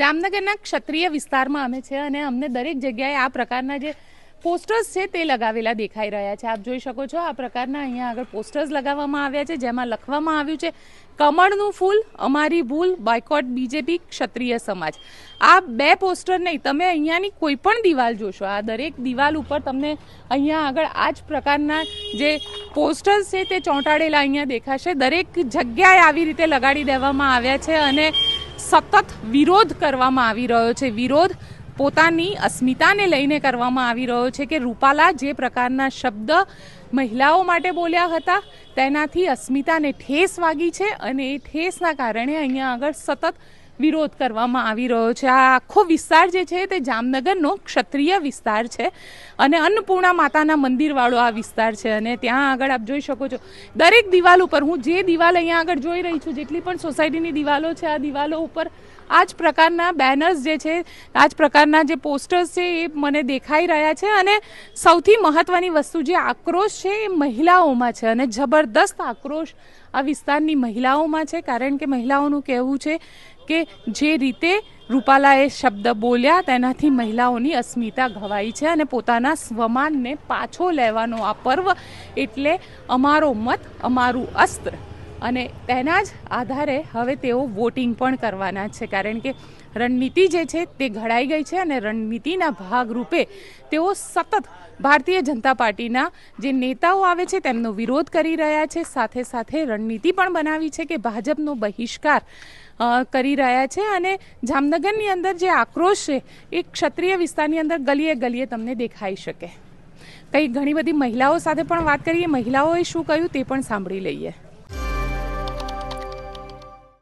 જામનગરના ક્ષત્રિય વિસ્તારમાં અમે છે અને અમને દરેક જગ્યાએ આ પ્રકારના જે પોસ્ટર્સ છે તે લગાવેલા દેખાઈ રહ્યા છે. આપ જોઈ શકો છો આ પ્રકારના અહીંયા આગળ પોસ્ટર્સ લગાવવામાં આવ્યા છે, જેમાં લખવામાં આવ્યું છે, કમળનું ફૂલ, અમારી ભૂલ બાયકોટ બીજેપી ક્ષત્રિય સમાજ. આ બે પોસ્ટર નહીં, તમે અહીંયાની કોઈ પણ દિવાલ જોશો. આ દરેક દિવાલ ઉપર તમને અહીંયા આગળ આ જ પ્રકારના જે પોસ્ટર્સ છે તે ચોંટાડેલા અહીંયા દેખાશે. દરેક જગ્યાએ આવી રીતે લગાડી દેવામાં આવ્યા છે અને સતત વિરોધ કરવામાં આવી રહ્યો છે. વિરોધ પોતાની અસ્મિતાને લઈને કરવામાં આવી રહ્યો છે કે રૂપાલા જે પ્રકારના શબ્દ મહિલાઓ માટે બોલ્યા હતા, તેનાથી અસ્મિતાને ઠેસ વાગી છે અને એ ઠેસના કારણે અહીંયા આગળ સતત વિરોધ કરવામાં આવી રહ્યો છે. આ આખો વિસ્તાર જે છે તે જામનગરનો ક્ષત્રિય વિસ્તાર છે અને અન્નપૂર્ણા માતાના મંદિરવાળો આ વિસ્તાર છે અને ત્યાં આગળ આપ જોઈ શકો છો. દરેક દિવાલ ઉપર હું જે દિવાલ અહીંયા આગળ જોઈ રહી છું, જેટલી પણ સોસાયટીની દિવાલો છે, આ દિવાલો ઉપર આ જ પ્રકારના બેનર્સ જે છે, આ જ પ્રકારના જે પોસ્ટર્સ છે એ મને દેખાઈ રહ્યા છે અને સૌથી મહત્ત્વની વસ્તુ જે આક્રોશ છે એ મહિલાઓમાં છે અને જબરદસ્ત આક્રોશ આ વિસ્તારની મહિલાઓમાં છે. કારણ કે મહિલાઓનું કહેવું છે કે જે રીતે રૂપાલાએ શબ્દ બોલ્યા તેનાથી મહિલાઓની અસ્મિતા ઘવાઈ છે અને પોતાના સ્વમાનને પાછો લેવાનો આ પર્વ એટલે અમારો મત, અમારું અસ્ત્ર. અને તેના જ આધારે હવે તેઓ વોટિંગ પણ કરવાના છે, કારણ કે રણનીતિ જે છે તે ઘડાઈ ગઈ છે અને રણનીતિના ભાગરૂપે તેઓ સતત ભારતીય જનતા પાર્ટીના જે નેતાઓ આવે છે તેમનો વિરોધ કરી રહ્યા છે. સાથે સાથે રણનીતિ પણ બનાવી છે કે ભાજપનો બહિષ્કાર કરી રહ્યા છે અને જામનગરની અંદર જે આક્રોશ છે એ ક્ષત્રિય વિસ્તારની અંદર ગલીએ ગલીએ તમને દેખાઈ શકે. કંઈ ઘણી બધી મહિલાઓ સાથે પણ વાત કરીએ. મહિલાઓએ શું કહ્યું તે પણ સાંભળી લઈએ.